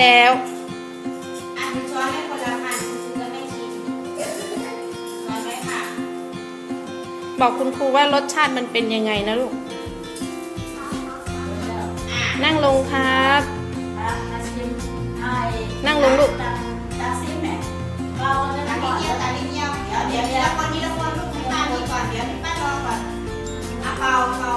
แล้วอันช้อนให้คนละพันคือจะไม่ชิมน้อไหมคะบอกคุณครูว่ารสชาติมันเป็นยังไงนะลูก นั่งลงครับ นั่งลงลูกเดี๋ยวเดี๋ยวคนนี้ละคนลูกตาดีก่อนเดี๋ยวพี่ป้ารอก่อนอะเบาเบา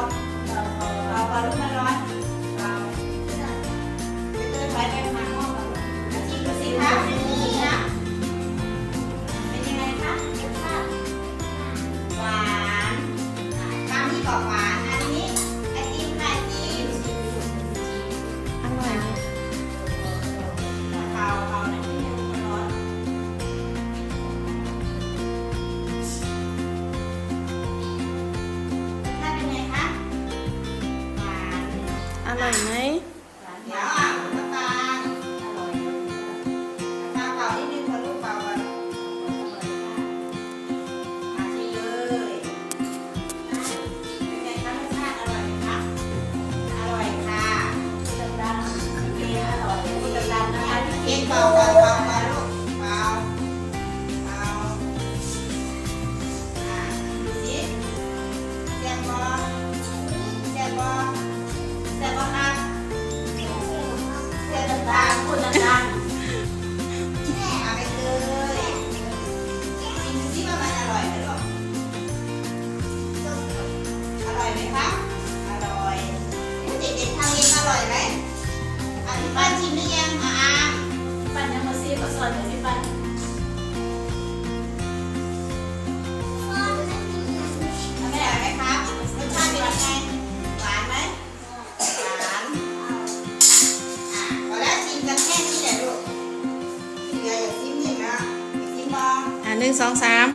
หวานอันนี้ไอติมไอติมอร่อยเบาเบาหน่อยเดี๋ยวมร้อนถ้เป็นไงคะอร่อยไหม 不能。 นึ่งสองสาม